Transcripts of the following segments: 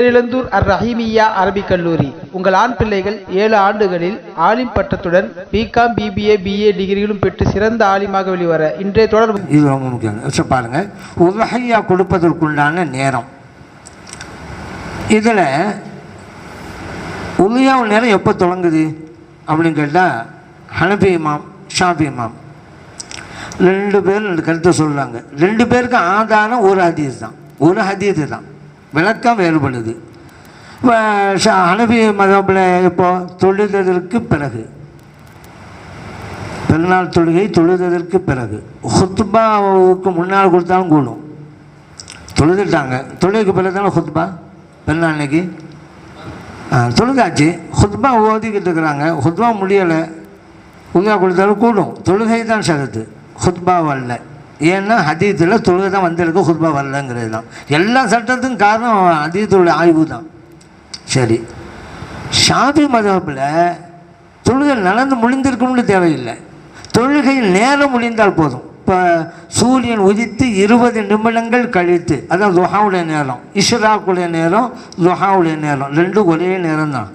பேரிழந்தூர் அர் ரஹீமியா அரபிக் கல்லூரி. உங்கள் ஆண் பிள்ளைகள் ஏழு ஆண்டுகளில் ஆலிம் பட்டத்துடன் பிகாம் பிபிஏ பிஏ டிகிரிகளும் பெற்று சிறந்த ஆலிமாக வெளிவர இன்றைய தொடர்பு இது ரொம்ப முக்கியம். பாருங்க. பாருங்கள் கொடுப்பதற்குண்டான நேரம். இதில் உலியாவு நேரம் எப்போ தொடங்குது? அப்படின்னு கேட்டால் ஹனபி இமாம் ஷாபி இமாம். ரெண்டு பேர் ரெண்டு கருத்தை சொல்கிறாங்க ரெண்டு பேருக்கு ஆதாரம் ஒரு ஹதீஸ் தான். ஒரு ஹதீஸ் தான். விளக்கம் வேறுபடுது. இப்போ ஷா இப்போது இப்போ தொழுததற்கு பிறகு. பெருநாள் தொழுகை தொழுததற்கு பிறகு. ஹுத்பாவுக்கு முன்னால் கொடுத்தாலும் கூடும். தொழுதுட்டாங்க. தொழுகைக்கு பிறகு தானே ஹுத்பா? பெருநாள் அன்னைக்கு? தொழுதாச்சு. ஹுத்பா ஓதிக்கிட்டு இருக்கிறாங்க. ஹுத்பா முடியலை. உதா கொடுத்தாலும் கூடும். தொழுகை தான் சகத்து ஹுத்பா வரல ஏன்னா ஹதீத்தில் தொழுகை தான் வந்திருக்கு குர்பா வரலங்கிறது தான் எல்லா சட்டத்துக்கும் காரணம் ஹதீத்துடைய ஆய்வு தான். சரி. ஷாபி மதப்பில் தொழுகை நடந்து முடிந்திருக்கணும்னு தேவையில்லை. தொழுகை நேரம் முடிந்தால் போதும். இப்போ சூரியன் உதித்து இருபது நிமிடங்கள் கழித்து அதான் துஹாவுடைய நேரம் இஷ்ராக்குடைய நேரம் துஹாவுடைய நேரம் ரெண்டும் ஒரே நேரம் தான்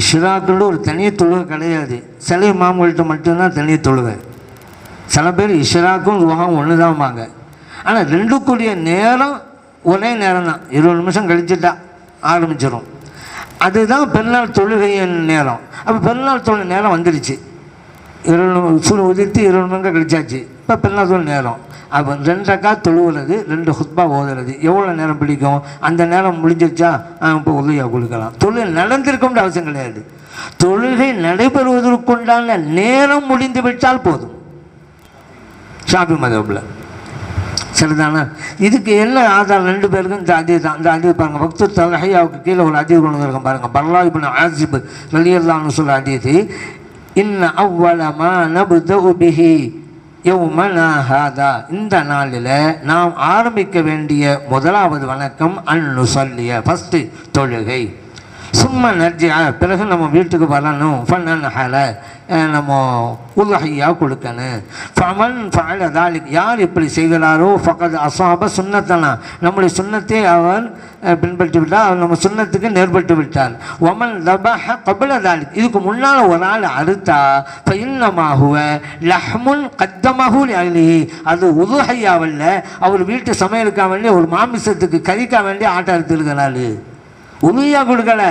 இஷ்ராக்குன்னு ஒரு தனி தொழுகை கிடையாது. சிலை மாமல்கிட்ட மட்டும்தான் தனி தொழுகை. சில பேர் இஷராக்கும் துஹாவும் ஒன்று தான்பாங்க ஆனால் ரெண்டுக்குரிய நேரம் ஒரே நேரம் தான் இருபது நிமிஷம் கழிச்சுட்டா ஆரம்பிச்சிடும் அதுதான் பெருநாள் தொழுகையின் நேரம். அப்போ பெருநாள் தொழு நேரம் வந்துடுச்சு இருபது சூழ் உதிர்த்து இருபது நிமிஷம் கழிச்சாச்சு. இப்போ பெருநாள் தொழில் நேரம். அப்போ ரெண்டக்கா தொழுவுறது ரெண்டு ஹுத்பா ஓதுறது. எவ்வளோ நேரம் பிடிக்கும்? அந்த நேரம் முடிஞ்சிருச்சா? இப்போ உதவியாக கொடுக்கலாம். தொழில் நடந்திருக்கும்னு அவசியம் கிடையாது. தொழுகை நடைபெறுவதற்குண்டான நேரம் முடிந்து விட்டால் போதும். ஷாபி மதபில் சரிதானா இதுக்கு என்ன ஆதாரம்? ரெண்டு பேருக்கும் இந்த அதி தான். இந்த அதிர் பாருங்க பக்து தலஹையாவுக்கு கீழே ஒரு அதி கொண்டு பாருங்கள் பாருங்க. பர்லா இப்னு ஆசிப் ரலியல்லான்னு சொல்ல அதீதி இன்ன அவ்வளமா நபுத உபிஹி யௌமனா ஹாதா. இந்த நாளில் நாம் ஆரம்பிக்க வேண்டிய முதலாவது வணக்கம் அன்னு சொல்லிய ஃபஸ்ட்டு தொழுகை. சும்மா நர்ஜியா பிறகு நம்ம வீட்டுக்கு வரணும். ஃபன்னன் ஹல நம்ம உலகையாக கொடுக்கணும். ஃபமன் ஃபல தாலிக். யார் இப்படி செய்கிறாரோ? ஃபகத் அசாப சுன்னத்தனா. நம்முடைய சுன்னத்தை அவர் பின்பற்றி விட்டார் அவன் நம்ம சுண்ணத்துக்கு நேர்பட்டு விட்டார். ஒமன் தபஹ கபில தாலிக். இதுக்கு முன்னால் ஒரு ஆள் அறுத்தா இன்னமாகுவ லஹ்முன் கத்தமஹூல் அலி அது உதுகையாவல்ல அவர் வீட்டு சமையலுக்காக வேண்டிய ஒரு மாமிசத்துக்கு கறிக்க வேண்டிய ஆட்டம் அறுத்துருக்கிறாரு உண்மையாக கொடுக்கல.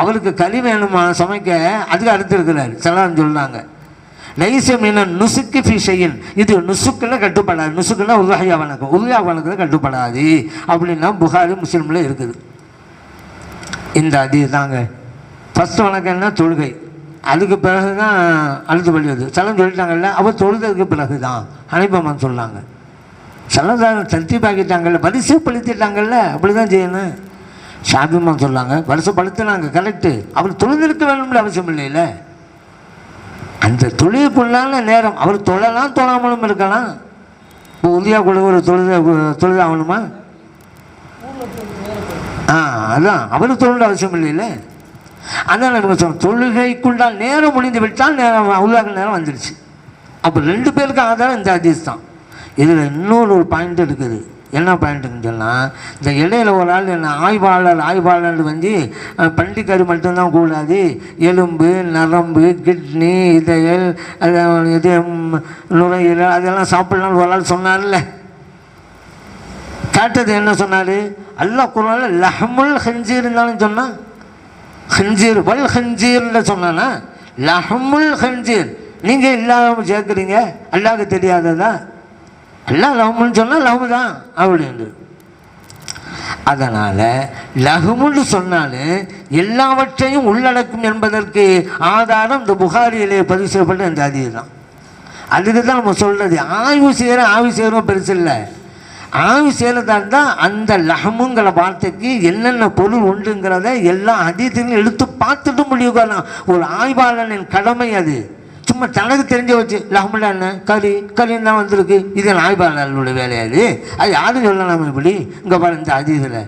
அவருக்கு களி வேணுமா? சமைக்க? அதுக்கு அறுத்துருக்கிறாரு சலான்னு சொன்னாங்க. நைச மீன நுசுக்கு ஃபிஷையின் இது நுசுக்கில் கட்டுப்படாது. நுசுக்குன்னா உருவாயா வணக்கம் உருவா வணக்கம் கட்டுப்படாது. அப்படின்னா புகாரி முஸ்லீமில் இருக்குது. இந்த அதி தாங்க. ஃபஸ்ட்டு வணக்கம் என்ன? தொழுகை. அதுக்கு பிறகு தான் அடுத்து படிவது சலம் சொல்லிட்டாங்கல்ல அவர் தொழுததுக்கு பிறகு தான் அனுப்பமான்னு சொன்னாங்க. சிலம் தர்த்தீபாக்கிட்டாங்கல்ல வரிசைப்படுத்திட்டாங்கல்ல அப்படி தான் செய்யணும். ஷாபிமான் சொன்னாங்க வருஷப்படுத்தினாங்க கரெக்டு அவர் தொழுதிருக்க வேணும்னு அவசியம் இல்லைல்ல அந்த தொழிலுக்குள்ளான நேரம் அவர் தொழலாம் தொழாமலும் இருக்கலாம். இப்போ உதயா கூட ஒரு தொழுத தொழுத ஆகணுமா? ஆ அதான். அவர் தொழில் அவசியம் இல்லைல்ல அதான் நம்ம சொல்றோம் தொழுகைக்குண்டால் நேரம் முடிந்து விட்டால் நேரம் அவ்வளோ நேரம் வந்துடுச்சு அப்போ ரெண்டு பேருக்கு ஆதாரம் இந்த ஹதீஸ் தான். இதில் இன்னொரு ஒரு பாயிண்ட் இருக்குது. என்ன பாயிண்ட்டுன்னு சொன்னால் இந்த இடையில ஒரு ஆள் என்ன ஆய்வாளர் ஆய்வாளர் வந்து அஹ், மட்டும்தான் கூடாது. எலும்பு நரம்பு கிட்னி இதயல் அது இது நுரையீரல் அதெல்லாம் சாப்பிடலாம்னு ஒரு ஆள் சொன்னார்ல. கேட்டது என்ன சொன்னார்? அல்லா குரான்ல லஹமுல் ஹஞ்சீர் இருந்தாலும் சொன்னான். ஹஞ்சீர் வல் ஹஞ்சீர்னு சொன்னானா? லஹமுல் ஹஞ்சீர் நீங்கள் இல்லாமல் சேர்க்குறீங்க. அல்லாவுக்கு தெரியாததா? எல்லாம் லவ்முன்னு சொன்னால் லவ் தான் அப்படின்னு அதனால் லஹுமுன்னு சொன்னாலும் எல்லாவற்றையும் உள்ளடக்கும் என்பதற்கு ஆதாரம் இந்த புகாரியிலே பதிவு செய்யப்பட்ட இந்த அதிகம் தான். அதுக்கு தான் நம்ம சொல்கிறது ஆய்வு செய்கிற ஆய்வு செய்கிறோம் பெருசு இல்லை. ஆய்வு செய்கிறதா தான் அந்த லஹமுங்கிற வார்த்தைக்கு என்னென்ன பொருள் உண்டுங்கிறத எல்லா அதீதங்களும் எடுத்து பார்த்துட்டு முடிவு ஒரு ஆய்வாளனின் கடமை அது. சும்மா தனக்கு தெரிஞ்ச வச்சு லஹமுல்லா என்ன? கறி களின்னு தான் வந்திருக்கு. இது என் வேலையாது அது யாரும் சொல்லலாம் இப்படி? இங்கே பாரு இந்த அதீதில்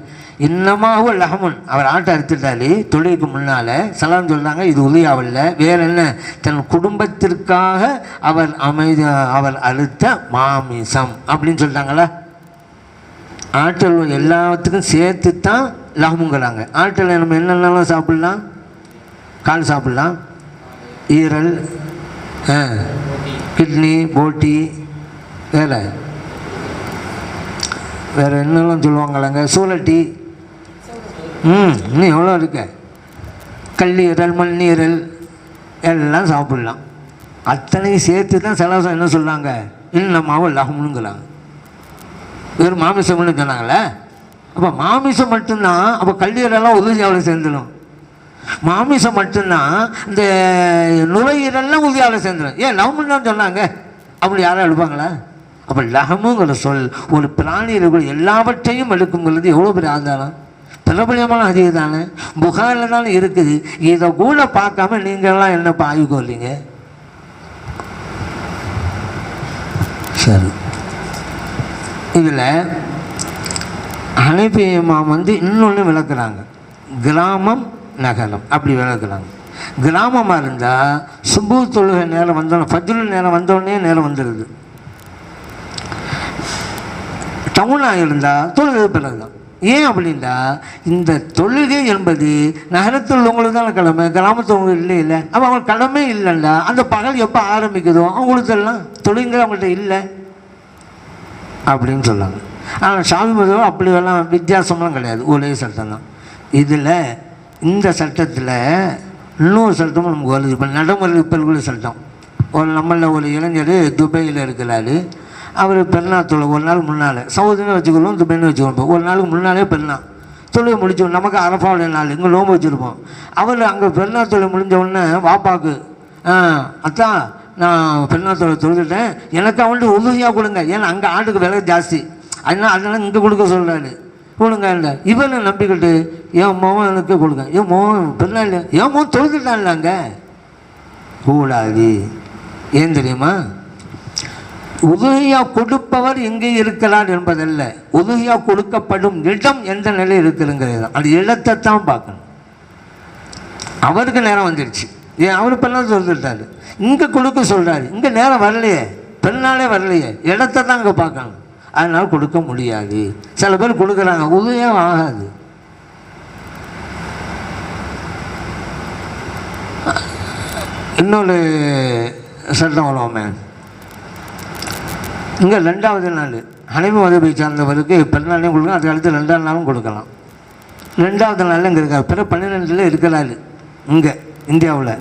இன்னமாவும் லஹமுன். அவர் ஆட்டை அறுத்துட்டாலே தொழிலுக்கு முன்னால் சலாம் சொல்கிறாங்க இது உதயாவில்ல வேற என்ன? தன் குடும்பத்திற்காக அவர் அமைதி அவர் அறுத்த மாமிசம் அப்படின்னு சொல்லிட்டாங்களா ஆற்றல் எல்லாத்துக்கும் சேர்த்து தான் லஹமுங்கிறாங்க. ஆற்றல் நம்ம என்னென்னலாம் சாப்பிட்லாம்? கால் சாப்பிட்லாம்? ஈரல் கிட்னி போட்டி வேறு வேறு என்னெல்லாம் சொல்லுவாங்களாங்க? சூழட்டி. ம் இன்னும் எவ்வளோ இருக்கு? கல்லீரல் மண்ணீரல் எல்லாம் சாப்பிட்லாம். அத்தனையும் சேர்த்து தான் சிலவசம் என்ன சொல்கிறாங்க இன்னமாவும் லகம்னுங்கிறாங்க வெறும் மாமிசம்னு சொன்னாங்களே? அப்போ மாமிசம் மட்டும்தான் அப்போ கல்லீரெல்லாம் உதவி உதவியாவில் சேர்ந்துடும் மாமிசம் மட்டும்தான் இந்த நுரையீரல்லாம் உதவியாவில் சேர்ந்துடும் ஏன் லஹமுன்னு தான் சொன்னாங்க. அப்படி யாரும் எடுப்பாங்களா? அப்போ லகமுங்கிற சொல் ஒரு பிராணியில் கூட எல்லாவற்றையும் எடுக்குங்கிறது எவ்வளோ பெரிய ஆதாரம்? பிரபலியமான அதிகம் தானே. புகாரில் தானே இருக்குது. இதை கூட பார்க்காம நீங்கள்லாம் என்னப்பா ஆய்வுக்கு வரலீங்க சரி. இதில் ஹனபி இமாம் வந்து இன்னொன்று விளக்குறாங்க. கிராமம் நகரம். அப்படி விளக்குறாங்க. கிராமமாக இருந்தால் சுபு தொழுகை நேரம் வந்தோடனே ஃபஜ்ரு நேரம் வந்தோடனே நேரம் வந்துடுது டவுனாக இருந்தால் தொழுகை பிறகு தான் ஏன் அப்படின்னா இந்த தொழுகை என்பது நகரத்தில் உள்ளவங்களுக்கு தான் கடமை கிராமத்தில் இல்லை இல்லை. அப்போ அவங்க கடமை இல்லைன்னா அந்த பகல் எப்போ ஆரம்பிக்குதோ அவங்களுக்கு எல்லாம் தொழுங்கிற அவங்கள்ட்ட இல்லை. அப்படின்னு சொன்னாங்க. ஆனால் சாமி மதம் அப்படி எல்லாம் வித்தியாசம்லாம் கிடையாது. ஒரே சட்டம் தான் இதில் இந்த சட்டத்தில் இன்னொரு சட்டமும் நமக்கு வருது. இப்போ நடைமுறை பெண்கள் சட்டம். ஒரு நம்மளில் ஒரு இளைஞர் துபாயில் இருக்கிறாரு. அவர் பெருநா தொலை ஒரு நாள் முன்னால். சவுதின்னு வச்சுக்கிறோம் துபாய்னு வச்சுக்கிறோம் ஒரு நாளுக்கு முன்னாலே பெருனா தொழிலை முடிச்சோம் நமக்கு அரப்பாவுடைய நாள். இங்கே நோம்பு வச்சுருப்போம். அவர் அங்கே பெருநா தொழில் முடிஞ்ச உடனே வாப்பாக்கு ஆ அத்தான் நான் பெருநா தொழில் தொழுதுட்டேன். எனக்கு அவன்ட்டு உறுதியாக கொடுங்க. ஏன்னா அங்கே ஆட்டுக்கு விலை ஜாஸ்தி. அதனால் அதனால் இங்கே கொடுக்க சொல்கிறாரு கொடுங்க இல்லை. இவனை நம்பிக்கிட்டு என் மோகம் எனக்கு கொடுங்க. என் மோகன் பெருநா இல்லை. என் மோகம் தொழுதுட்டான்ல அங்கே. கூடாது. ஏன் தெரியுமா? உதவியாக கொடுப்பவர் எங்கே இருக்கிறார் என்பதல்ல. உதவியாக கொடுக்கப்படும் இடம் எந்த நிலை இருக்குதுங்கிறது அந்த இடத்தை தான் பார்க்கணும். அவருக்கு நேரம் வந்துடுச்சு ஏன் அவர் பெண்ணால் சொல்லிட்டாரு இங்கே கொடுக்க சொல்கிறாரு இங்கே நேரம் வரலையே. பெண்ணாலே வரலையே. இடத்தை தான் அங்கே பார்க்கணும். அதனால் கொடுக்க முடியாது. சில பேர் கொடுக்குறாங்க. உதவியாக ஆகாது. இன்னொரு சட்டம் வருவோமே இங்கே ரெண்டாவது நாள் அனைவரும் உதவி சார்ந்தவருக்கு பிறநாளையும் கொடுக்கலாம். அதுக்கு அடுத்து ரெண்டாவது நாளும் கொடுக்கலாம். ரெண்டாவது நாளில் இங்கே இருக்கார். பிற பன்னிரெண்டில் இருக்கிறாரு. இங்கே இந்தியாவில்.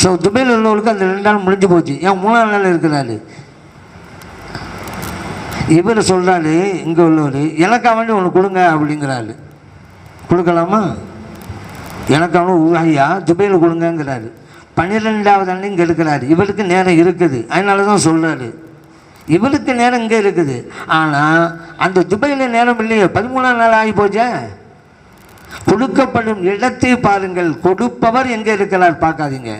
ஸோ துபாயில் உள்ளவர்களுக்கு அந்த ரெண்டு நாள் முடிஞ்சு போச்சு. ஏன் மூணாவது நாள் இருக்கிறாரு? இவர் சொல்கிறாரு இங்கே உள்ளவர் எனக்கா வேண்டி ஒன்று கொடுங்க அப்படிங்கிறாரு. கொடுக்கலாமா? எனக்கு அவனு உருவாகியா துபையில் கொடுங்கங்கிறாரு. பன்னிரெண்டாவது அண்ணன் இங்கே இருக்கிறாரு. இவருக்கு நேரம் இருக்குது. அதனால தான் சொல்கிறாரு இவருக்கு நேரம் இங்கே இருக்குது. ஆனால் அந்த துபையில் நேரம் இல்லையே. பதிமூணாம் நாள் ஆகி போச்சே. கொடுக்கப்படும் இடத்தை பாருங்கள். கொடுப்பவர் எங்கே இருக்கிறார் பார்க்காதீங்க.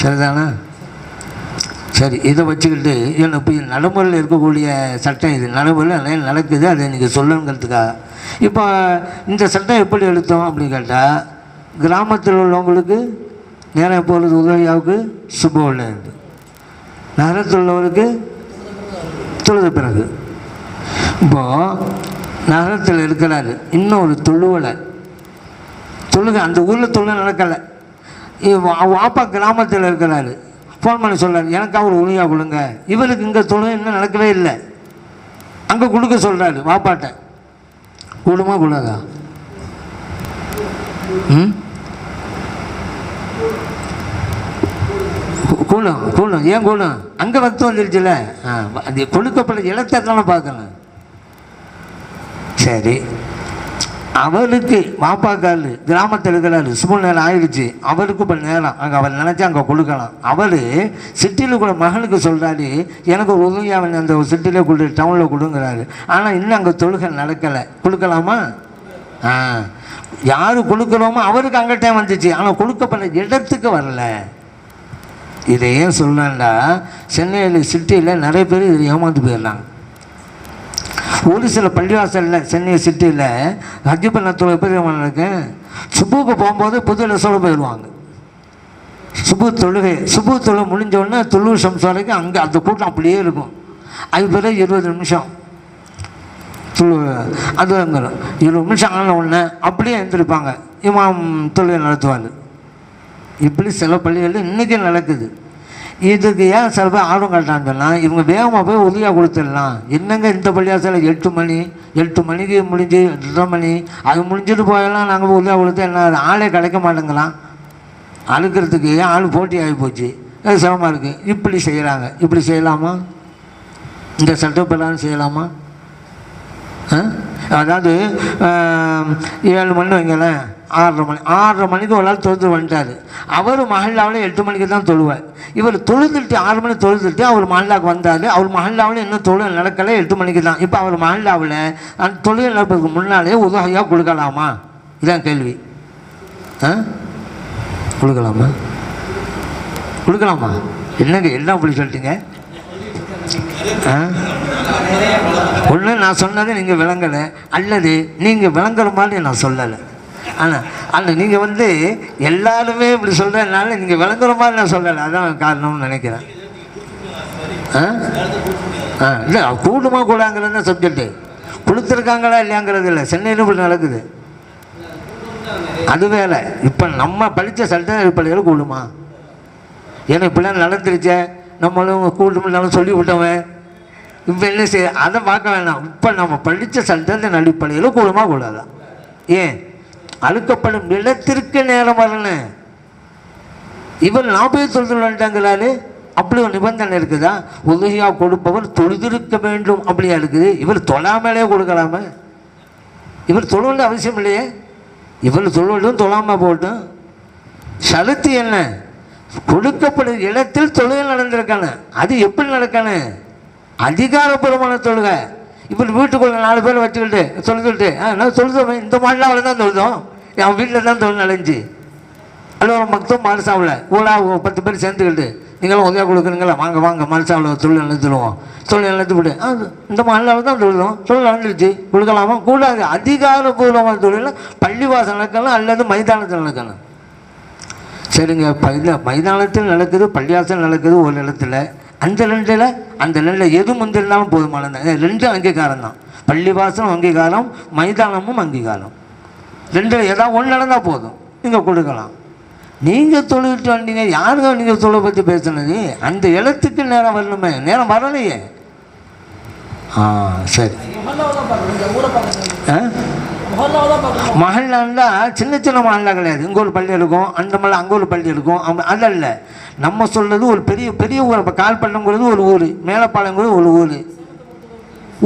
சரிதானா? சரி இதை வச்சுக்கிட்டு எனக்கு இப்போ நடைமுறையில் இருக்கக்கூடிய சட்டம் இது நடைமுறையில் நிறைய நடக்குது அதை இன்றைக்கி சொல்லணுங்கிறதுக்காக. இப்போ இந்த சட்டம் எப்படி எடுத்தோம் அப்படின்னு கேட்டால் கிராமத்தில் உள்ளவங்களுக்கு நேரம் போகிறது உதவியாவுக்கு சுபோவில் இருந்து நகரத்தில் உள்ளவருக்கு தொழுது பிறகு. இப்போது நகரத்தில் இருக்கிறாரு இன்னொரு தொழுவலை. தொழுகை அந்த ஊரில் தொழுகை நடக்கலை. வாப்பா கிராமத்தில் இருக்கிறாரு. ஃபோன் பண்ணி சொல்கிறார் எனக்காக அவர் உதவியாக கொடுங்க. இவருக்கு இங்கே தொழுகை இன்னும் நடக்கவே இல்லை. அங்கே கொடுக்க சொல்கிறாரு வாப்பாட்டை. கூடுமா கூடாதா ம்? கூடும் கூடும் ஏன் கூடும் அங்கே வத்து வந்துருச்சுல. ஆ அது கொடுக்கப்பட்ட இடத்தை தானே பார்க்கணும். சரி. அவருக்கு மாப்பாக்கால் கிராமத்தில் இருக்கிறார் சும்மா நேரம் ஆயிடுச்சு. அவருக்கு இப்போ நேரம். அங்கே அவர் நினச்சா அங்கே கொடுக்கலாம். அவர் சிட்டியில் கூட மகனுக்கு சொல்கிறாரு எனக்கு ஒரு உதவியாக அந்த சிட்டியில் கொடு டவுனில் கொடுங்கிறாரு. ஆனால் இன்னும் அங்கே தொழுகை நடக்கலை. கொடுக்கலாமா? ஆ. யார் கொடுக்குறோமோ அவருக்கு அங்கிட்டே வந்துச்சு. ஆனால் கொடுக்கப்பட்ட இடத்துக்கு வரல. இதை ஏன் சொல்லலாம்டா. சென்னையில் சிட்டியில் நிறைய பேர் இதில் ஏமாந்து போயிடலாங்க ஒரு சில பள்ளிவாசலில் சென்னை சிட்டியில் ஹஜ்ஜு எப்படி இருக்கு? சுப்புக்கு போகும்போது புது சொல்ல போயிடுவாங்க. சுபு தொழுகை சுபு தொழுகை முடிஞ்சோடனே உடனே சம்சாரிக்கு அங்கே அந்த கூட்டம் அப்படியே இருக்கும். அது பிறகு இருபது நிமிஷம். துளு அது வந்துடும் இருபது நிமிஷம் ஆன உடனே அப்படியே எழுந்திருப்பாங்க. இமாம் தொழுகை நடத்துவார். இப்படி சில பள்ளிகளில் இன்றைக்கி நடக்குது. இதுக்கு ஏன் சில பேர் ஆர்வம் காட்டான்னு சொன்னால் இவங்க வேகமாக போய் உதவியாக கொடுத்துடலாம். என்னங்க இந்த பள்ளியாசல எட்டு மணி எட்டு மணிக்கு முடிஞ்சு எட்டரை மணி அது முடிஞ்சிட்டு போயெல்லாம் நாங்கள் போய் உதவியாக கொடுத்து என்ன ஆளே கிடைக்க மாட்டேங்களாம் அழுக்கிறதுக்கு ஆள் போட்டி ஆகி போச்சு. அது சிரமமாக இருக்குது இப்படி செய்கிறாங்க இப்படி செய்யலாமா? இந்த சட்டப்பெல்லாம் செய்யலாமா? ஆ? அதாவது ஏழு மணி வைங்களேன். ஆறரை மணி ஆறரை மணிக்கு ஒரு நாள் தொழுது வந்துட்டார். அவர் மஹல்லாவில் எட்டு மணிக்கு தான் தொழுவார். இவர் தொழுதுட்டு ஆறு மணி தொழுதுட்டு அவர் மஹல்லாவுக்கு வந்தார். அவர் மஹல்லாவில் இன்னும் தொழில் நடக்கலை எட்டு மணிக்கு தான். இப்போ அவர் மஹல்லாவில் அந்த தொழில் நடப்பதற்கு முன்னாலே உதவியாக கொடுக்கலாமா? இதான் கேள்வி. ஆ? கொடுக்கலாமா? கொடுக்கலாமா? என்னங்க என்ன அப்படி சொல்லிட்டீங்க? ஆ? ஒன்று நான் சொன்னதை நீங்கள் விளங்கலை. அல்லது நீங்கள் விளங்குற மாதிரி நான் சொல்லலை. ஆனால் ஆனால் நீங்கள் வந்து எல்லாருமே இப்படி சொல்கிறதுனால நீங்கள் விளங்குற மாதிரி நான் சொல்லலை. அதான் காரணம்னு நினைக்கிறேன். ஆ? ஆ இல்லை கூடுமா கூடாங்கிறது தான் சப்ஜெக்டு கொடுத்துருக்காங்களா இல்லையாங்கிறது இல்லை. சென்னையில் இப்படி நடக்குது. அது வேலை இப்போ நம்ம படித்த சட்ட அடிப்படையில் கூடுமா? ஏன்னா இப்படிலாம் நடந்துருச்சே. நம்மளும் கூட்டமில்லாமல் சொல்லி விட்டவன் இப்போ என்ன செய்ய அதை பார்க்க வேணாம். இப்போ நம்ம படித்த சட்டத்தின் அடிப்படையில் கூடுமா கூடாதா? ஏன்? அழுக்கப்படும் நிலத்திற்கு நேரம் வரணும் இவர் நாற்பது தொழுது வந்துட்டாங்கிறாரு அப்படி ஒரு நிபந்தனை இருக்குதா? உதவியா கொடுப்பவர் தொழுதிருக்க வேண்டும் அப்படியா இருக்குது. இவர் தொழாமலே கொடுக்கலாம. இவர் தொழுவது அவசியம் இல்லையே. இவர் தொழுவதும் தொழாமல் போட்டும் சலுத்து என்ன? கொடுக்கப்படும் இடத்தில் தொழுகை நடந்திருக்கணும் அது எப்படி நடக்கணும் அதிகாரப்பூர்வமான தொழுகை. இவர் வீட்டுக்குள்ள நாலு பேர் வச்சுக்கிட்டு சொல்லிக்கிட்டு ஆ நான் சொல்லுதோம் இந்த மாதிரிலாம் அவ்வளோதான் சொல்லுதோம் என் வீட்டில் தான் தொழில் நடைஞ்சு அல்ல ஒரு மொத்தம் மனசாவில் ஊழா பத்து பேர் சேர்ந்துக்கிட்டு நீங்களும் உதவியாக கொடுக்குறீங்களா? வாங்க வாங்க மனசாவில் தொழில் நடத்துடுவோம் தொழில் நடத்தி விடு இந்த மகளில் தான் தொழிலும் தொழில் நடந்துருச்சு. கொடுக்கலாமா கூடாது. அதிகாரபூர்வமான தொழில் பள்ளிவாசல் நடக்கலாம் அல்லது மைதானத்தில் நடக்கணும் சரிங்க பைத மைதானத்தில் நடக்குது பள்ளிவாசல் நடக்குது ஒரு இடத்துல. அந்த ரெண்டில் அந்த ரெண்டில் எது முந்திருந்தாலும் போதுமானது ரெண்டும் அங்கீகாரம் தான் பள்ளிவாசலும் அங்கீகாரம் மைதானமும் அங்கீகாரம். ரெண்டில் ஏதாவது ஒன்று நடந்தால் போதும். நீங்கள் கொடுக்கலாம். நீங்கள் தொழுகிட்டு வந்தீங்க யாருங்க நீங்கள் தொழிலை பற்றி பேசுனது? அந்த இடத்துக்கு நேரம் வரணுமே. நேரம் வரலையே. ஆ சரி. ஆ? சின்ன சின்ன மஹல்லா கிடையாது. இங்கே ஒரு பள்ளி இருக்கும் அந்த மலை அங்கே ஒரு பள்ளி இருக்கும். அது அதல்ல நம்ம சொல்கிறது ஒரு பெரிய பெரிய ஊர். இப்போ கால்பள்ளங்கிறது ஒரு ஊர் மேலப்பாளையங்கிறது ஒரு ஊர்.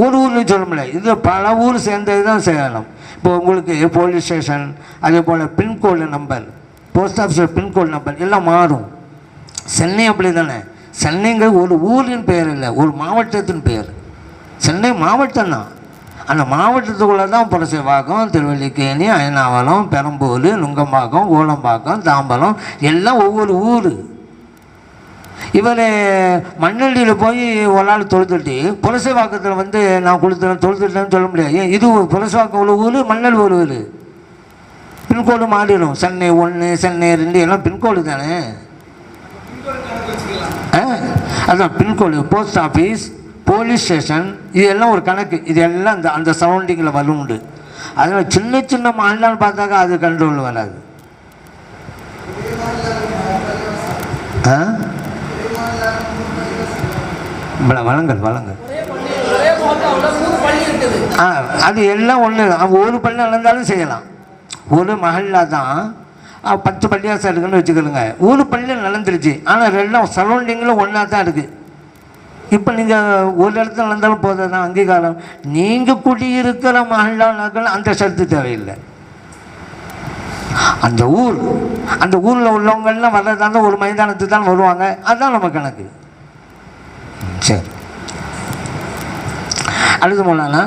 ஒரு ஊர்னு சொல்ல முடியாது இது பல ஊர் சேர்ந்தது தான் சேலம். இப்போ உங்களுக்கு போலீஸ் ஸ்டேஷன் அதே போல் பின்கோடு நம்பர் போஸ்ட் ஆஃபீஸில் பின்கோடு நம்பர் எல்லாம் மாறும். சென்னை அப்படி தானே சென்னைங்கிறது ஒரு ஊரின் பெயர் இல்லை ஒரு மாவட்டத்தின் பெயர் சென்னை மாவட்டம் தான். அந்த மாவட்டத்துக்குள்ளே தான் புரசைவாக்கம் திருவல்லிக்கேணி அயனாவளம் பெரம்பூர் நுங்கம்பாக்கம் கோலம்பாக்கம் தாம்பரம் எல்லாம் ஒவ்வொரு ஊர். இவர் மண்ணடியில் போய் ஒரு நாள் தொழுதுட்டு புரசைவாக்கத்தில் வந்து நான் கொடுத்துறேன் தொழுதுட்டேன்னு சொல்ல முடியாது. ஏன்? இது புரசைவாக்கம் ஒரு ஊர் மண்ணல் ஒரு ஊர். பின்கோடு மாறிடும். சென்னை ஒன்று சென்னை ரெண்டு எல்லாம் பின்கோடு தானே? ஆ அதான் pin code post office police station இது எல்லாம் ஒரு கணக்கு. இது எல்லாம் அந்த அந்த சரௌண்டிங்கில் வலுண்டு. உண்டு அதனால் சின்ன சின்ன மாநிலம் பார்த்தாக்கா அது கண்ட்ரோல் வராது. ஆ? வளங்கள் வளங்கள் ஆ அது எல்லாம் ஒன்று ஒரு பள்ளி நடந்தாலும் செய்யலாம். ஒரு மஹல்லா தான் பத்து பள்ளியாசம் இருக்குன்னு வச்சுக்கிடுங்க ஒரு பள்ளி நடந்துருச்சு ஆனால் ரெண்டும் சரௌண்டிங்கில் ஒன்றா தான் இருக்குது இப்போ நீங்கள் ஒரு இடத்துல நடந்தாலும் போதும் தான் அங்கீகாரம். நீங்கள் குடியிருக்கிற மஹல்லாக்கள் அந்த சர்த்து தேவையில்லை. அந்த ஊர் அந்த ஊரில் உள்ளவங்கெல்லாம் வர்றதாங்க ஒரு மைதானத்துக்கு தான் வருவாங்க. அதுதான் நம்ம கணக்கு. சரி. அடுத்து போனான்னா